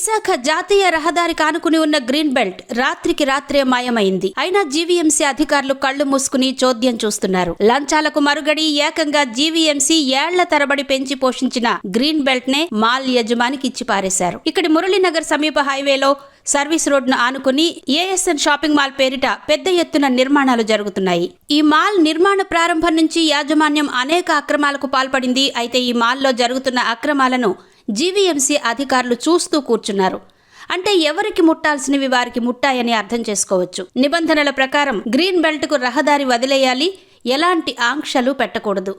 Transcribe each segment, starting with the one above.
విశాఖ జాతీయ రహదారి కానుకుని ఉన్న గ్రీన్ బెల్ట్ రాత్రికి రాత్రే మాయమైంది. అయినా జీవీఎంసీ అధికారులు కళ్ళు మూసుకుని చోద్యం చూస్తున్నారు. లంచాలకు మరుగడి ఏకంగా జీవీఎంసీ ఏళ్ళ తరబడి పెంచి పోషించిన గ్రీన్ బెల్ట్ నే మాల్ యజమానికి ఇచ్చి పారేశారు. ఇక్కడి మురళీనగర్ సమీప హైవేలో సర్వీస్ రోడ్ను ఆనుకుని ఏఎస్ఎన్ షాపింగ్ మాల్ పేరిట పెద్ద ఎత్తున నిర్మాణాలు జరుగుతున్నాయి. ఈ మాల్ నిర్మాణ ప్రారంభం నుంచి యాజమాన్యం అనేక అక్రమాలకు పాల్పడింది. అయితే ఈ మాల్లో జరుగుతున్న అక్రమాలను జీవీఎంసీ అధికారులు చూస్తూ కూర్చున్నారు. అంటే ఎవరికి ముట్టాల్సినవి వారికి ముట్టాయని అర్థం చేసుకోవచ్చు. నిబంధనల ప్రకారం గ్రీన్ బెల్ట్కు రహదారి వదిలేయాలి ఎలాంటి ఆంక్షలు పెట్టకూడదు.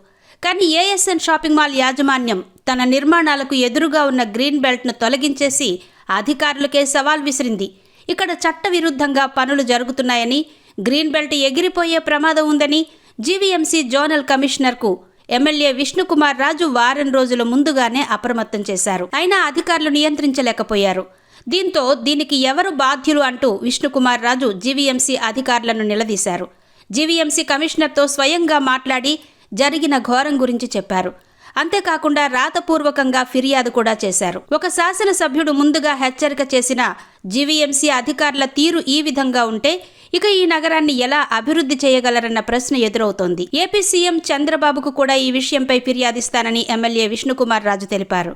కానీ ఏఎస్ఎన్ షాపింగ్ మాల్ యాజమాన్యం తన నిర్మాణాలకు ఎదురుగా ఉన్న గ్రీన్ బెల్ట్ను తొలగించేసి అధికారులకే సవాల్ విసిరింది. ఇక్కడ చట్టవిరుద్ధంగా పనులు జరుగుతున్నాయని గ్రీన్ బెల్ట్ ఎగిరిపోయే ప్రమాదం ఉందని జీవీఎంసీ జోనల్ కమిషనర్కు ఎమ్మెల్యే విష్ణుకుమార్ రాజు వారం రోజుల ముందుగానే అప్రమత్తం చేశారు. అయినా అధికారులు నియంత్రించలేకపోయారు. దీంతో దీనికి ఎవరు బాధ్యులు అంటూ విష్ణుకుమార్ రాజు జీవీఎంసీ అధికారులను నిలదీశారు. జీవీఎంసీ కమిషనర్తో స్వయంగా మాట్లాడి జరిగిన ఘోరం గురించి చెప్పారు. అంతేకాకుండా రాతపూర్వకంగా ఫిర్యాదు కూడా చేశారు. ఒక శాసనసభ్యుడు ముందుగా హెచ్చరిక చేసిన జీవీఎంసీ అధికారుల తీరు ఈ విధంగా ఉంటే ఇక ఈ నగరాన్ని ఎలా అభివృద్ధి చేయగలరన్న ప్రశ్న ఎదురవుతోంది. ఏపీ సీఎం చంద్రబాబుకు కూడా ఈ విషయంపై ఫిర్యాదిస్తానని ఎమ్మెల్యే విష్ణుకుమార్ రాజు తెలిపారు.